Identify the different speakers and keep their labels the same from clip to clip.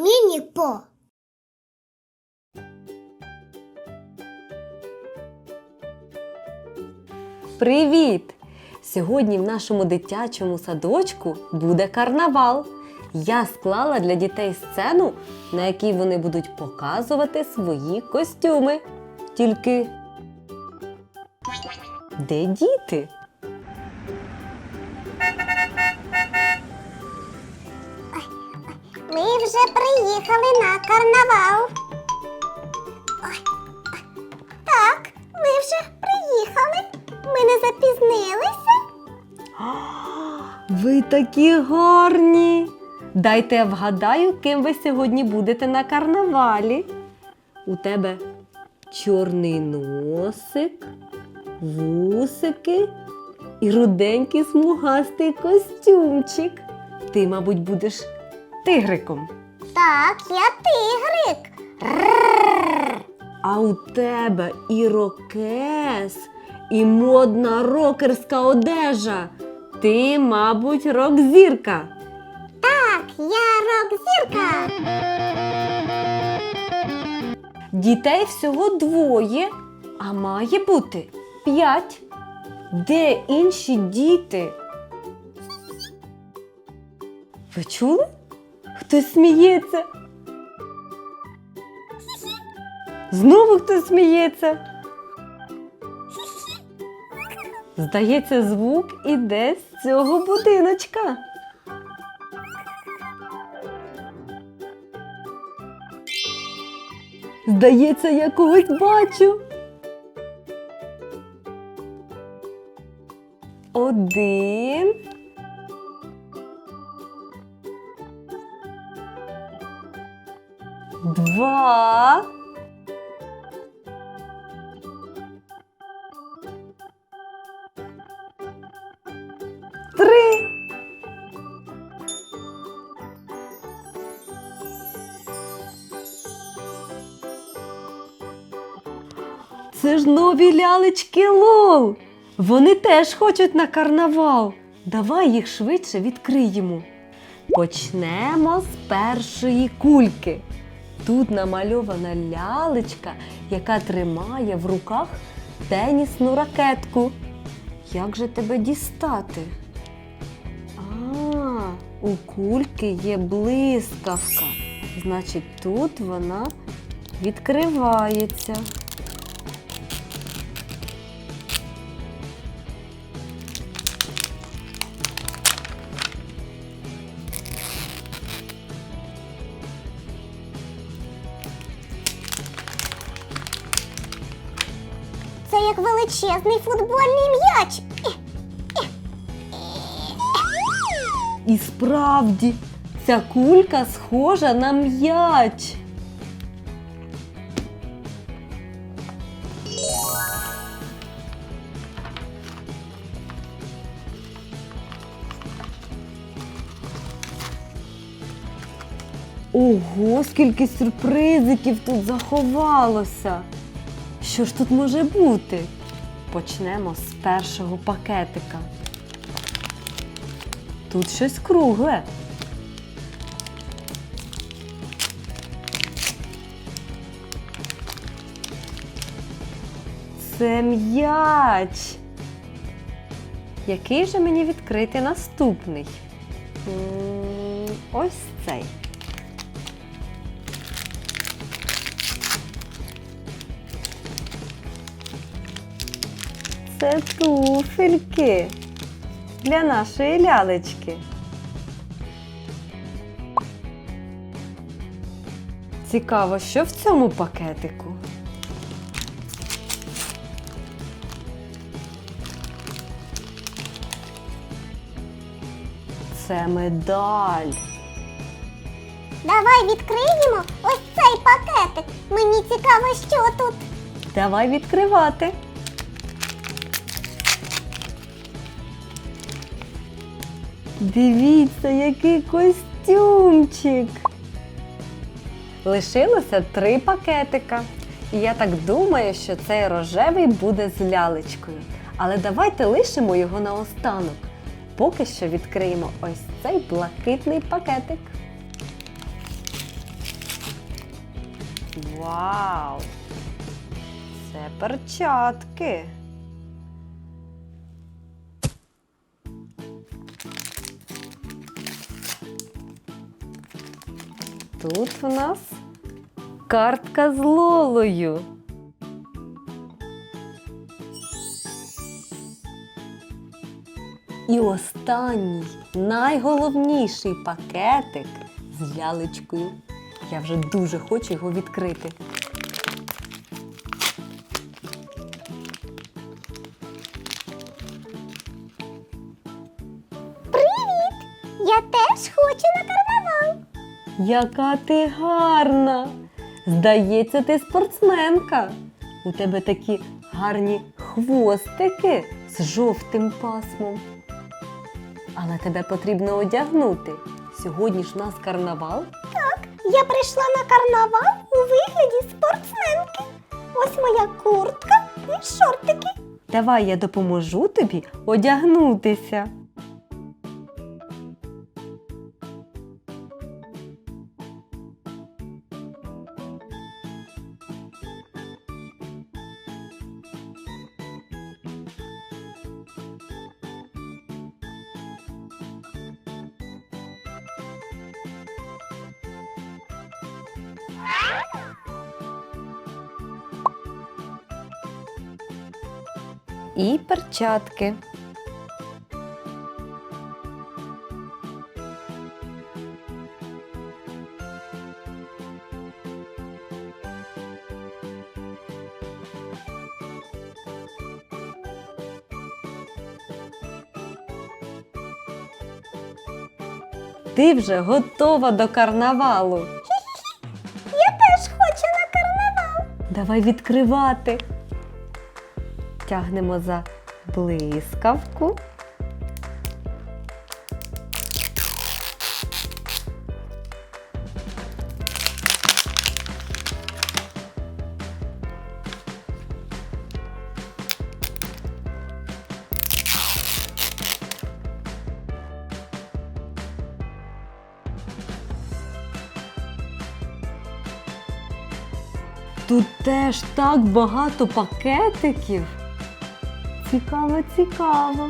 Speaker 1: Міні-по.
Speaker 2: Привіт! Сьогодні в нашому дитячому садочку буде карнавал. Я склала для дітей сцену, на якій вони будуть показувати свої костюми. Тільки де діти?
Speaker 1: Ми вже приїхали на карнавал. Ой, Так, ми вже приїхали. Ми не запізнилися.
Speaker 2: Ви такі гарні! Дайте я вгадаю, ким ви сьогодні будете на карнавалі. У тебе чорний носик, вусики і руденький смугастий костюмчик. Ти, мабуть, будеш тигриком.
Speaker 1: Так, я тигрик.
Speaker 2: А у тебе і рокес, і модна рокерська одежа. Ти, мабуть, рок-зірка.
Speaker 1: Так, я рок-зірка.
Speaker 2: Дітей всього двоє, а має бути п'ять. Де інші діти? Ви чули? Хтось сміється. Знову хтось сміється. Здається, звук іде з цього будиночка. Здається, я когось бачу. Один. Три. Це ж нові лялечки Лол. Вони теж хочуть на карнавал. Давай їх швидше відкриємо. Почнемо з першої кульки. Тут намальована лялечка, яка тримає в руках тенісну ракетку. Як же тебе дістати? А, у кульки є блискавка. Значить, тут вона відкривається.
Speaker 1: Величезний футбольний м'яч.
Speaker 2: І справді, ця кулька схожа на м'яч. Ого, скільки сюрпризиків тут заховалося. Що ж тут може бути? Почнемо з першого пакетика. Тут щось кругле. Це м'яч. Який же мені відкрити наступний? Ось цей. Це туфельки для нашої лялечки. Цікаво, що в цьому пакетику? Це медаль.
Speaker 1: Давай відкриємо ось цей пакетик. Мені цікаво, що тут.
Speaker 2: Давай відкривати. Дивіться, який костюмчик. Лишилося три пакетика. І я так думаю, що цей рожевий буде з лялечкою. Але давайте лишимо його наостанок. Поки що відкриємо ось цей блакитний пакетик. Вау! Це перчатки. Тут у нас картка з Лолою. І останній, найголовніший пакетик з лялечкою. Я вже дуже хочу його відкрити. Яка ти гарна! Здається, ти спортсменка. У тебе такі гарні хвостики з жовтим пасмом. Але тебе потрібно одягнути. Сьогодні ж у нас карнавал.
Speaker 1: Так, Я прийшла на карнавал у вигляді спортсменки. Ось моя куртка і шортики.
Speaker 2: Давай я допоможу тобі одягнутися. І перчатки. Ти вже готова до карнавалу. Давай відкривати. Тягнемо за блискавку. Тут теж так багато пакетиків. Цікаво, цікаво.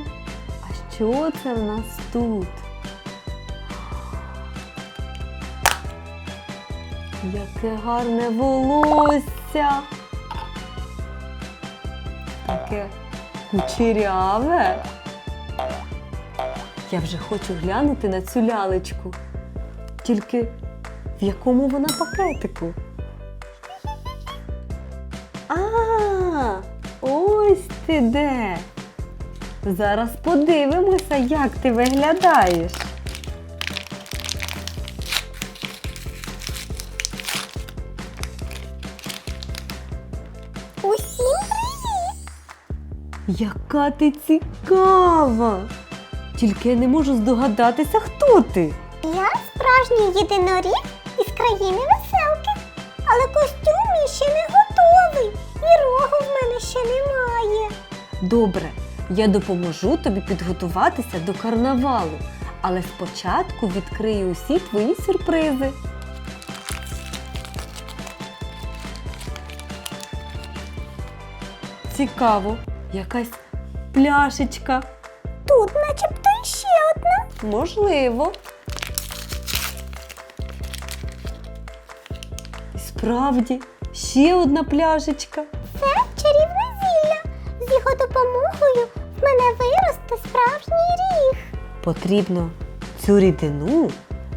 Speaker 2: А що це в нас тут? Яке гарне волосся. Таке кучеряве. Я вже хочу глянути на цю лялечку. Тільки в якому вона пакетику? Ти де. Зараз подивимося, як ти виглядаєш.
Speaker 1: Усім привіт!
Speaker 2: Яка ти цікава! Тільки я не можу здогадатися, хто ти.
Speaker 1: Я справжній єдиноріг із країни веселки. Але костюм мій ще не готовий. І рогу в мене ще немає.
Speaker 2: Добре, я допоможу тобі підготуватися до карнавалу, але спочатку відкрию усі твої сюрпризи. Цікаво, якась пляшечка.
Speaker 1: Тут начебто ще одна.
Speaker 2: Можливо. Справді, ще одна пляшечка.
Speaker 1: Це чарівне зілля. З його допомогою в мене виросте справжній ріг.
Speaker 2: Потрібно цю рідину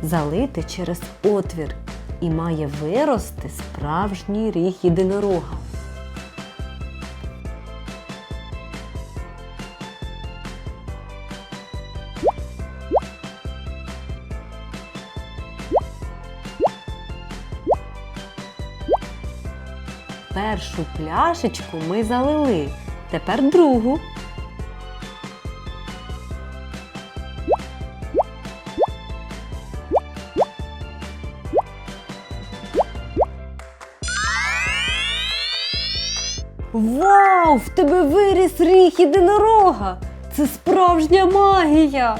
Speaker 2: залити через отвір і має вирости справжній ріг єдинорога. Першу пляшечку ми залили. Тепер другу. Вау! В тебе виріс ріг єдинорога! Це справжня магія!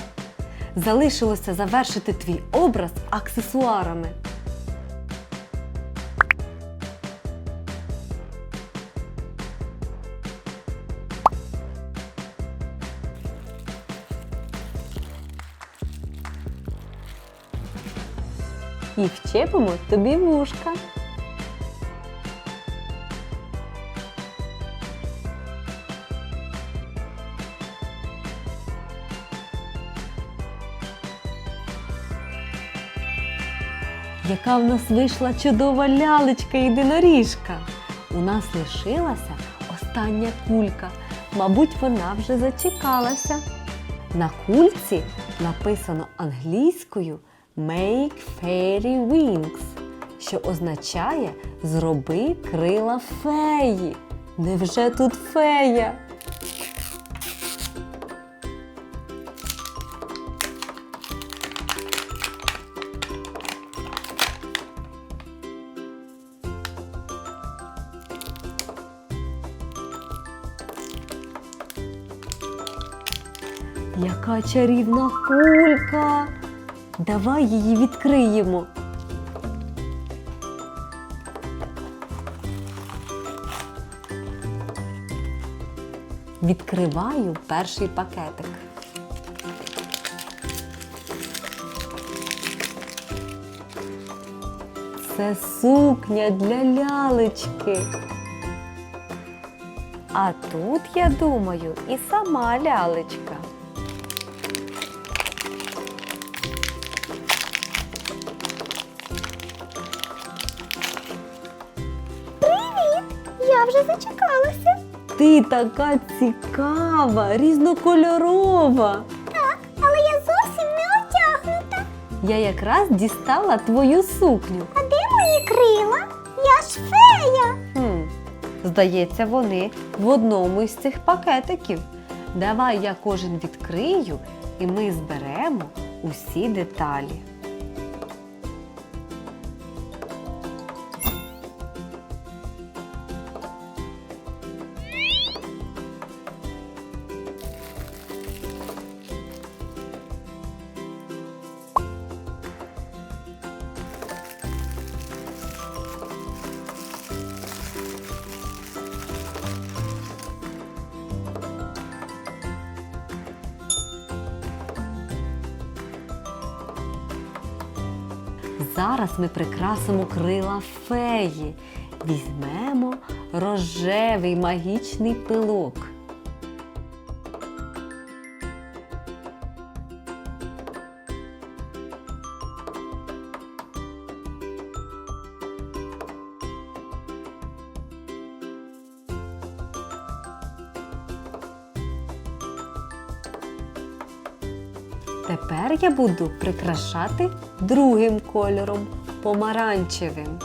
Speaker 2: Залишилося завершити твій образ аксесуарами. І вчепимо тобі вушка. Яка в нас вийшла чудова лялечка єдиноріжка. У нас лишилася остання кулька. Мабуть, вона вже зачекалася. На кульці написано англійською Make Fairy Wings, що означає Зроби крила феї. Невже тут фея? Яка чарівна кулька! Давай її відкриємо. Відкриваю перший пакетик. Це сукня для лялечки. А тут, я думаю, і сама лялечка.
Speaker 1: Зачекалася.
Speaker 2: Ти така цікава, різнокольорова.
Speaker 1: Так, але я зовсім не одягнута.
Speaker 2: Я якраз дістала твою сукню.
Speaker 1: А де мої крила? Я ж фея.
Speaker 2: Хм, здається, вони в одному із цих пакетиків. Давай я кожен відкрию і ми зберемо усі деталі. Зараз ми прикрасимо крила феї. Візьмемо рожевий магічний пилок. Тепер я буду прикрашати другим кольором помаранчевим.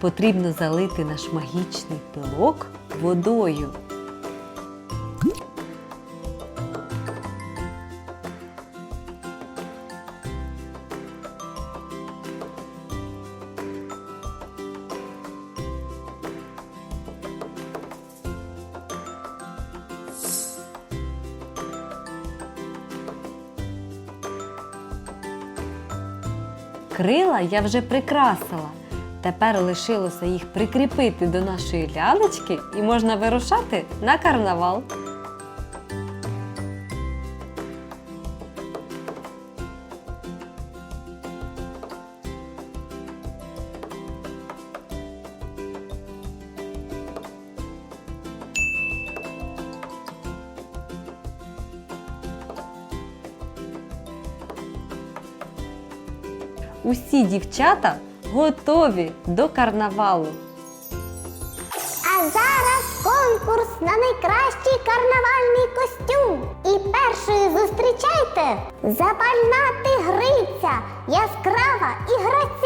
Speaker 2: Потрібно залити наш магічний пилок водою. Крила я вже прикрасила. Тепер лишилося їх прикріпити до нашої лялечки і можна вирушати на карнавал. Усі дівчата готові до карнавалу.
Speaker 1: А зараз конкурс на найкращий карнавальний костюм. І першою зустрічайте запальна тигриця, яскрава і граційна.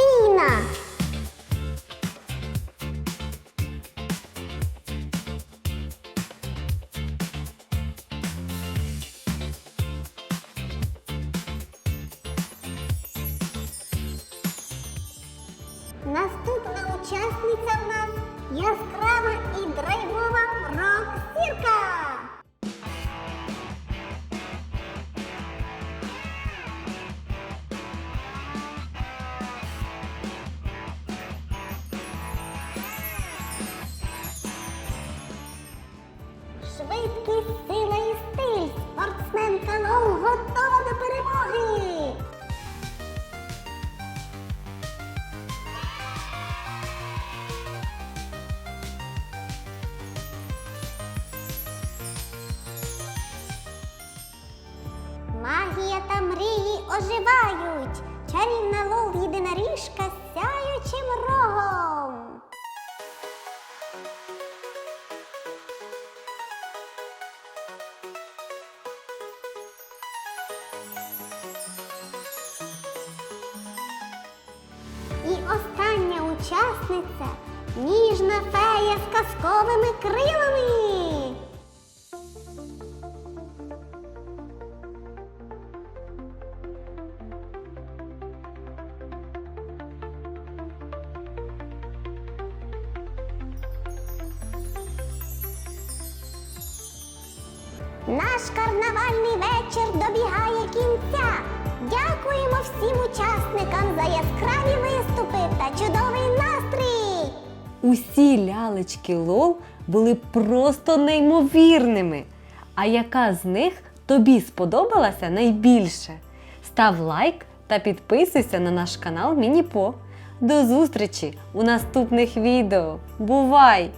Speaker 1: Наступна учасниця в нас яскрава і драйвова рок-сірка. Швидкість учасниця ніжна фея з казковими крилами. Наш карнавальний вечір добігає кінця. Дякуємо всім учасникам за яскраві виступи та чудовий настрій.
Speaker 2: Усі лялечки Лол були просто неймовірними. А яка з них тобі сподобалася найбільше? Став лайк та підписуйся на наш канал Мініпо. До зустрічі у наступних відео. Бувай!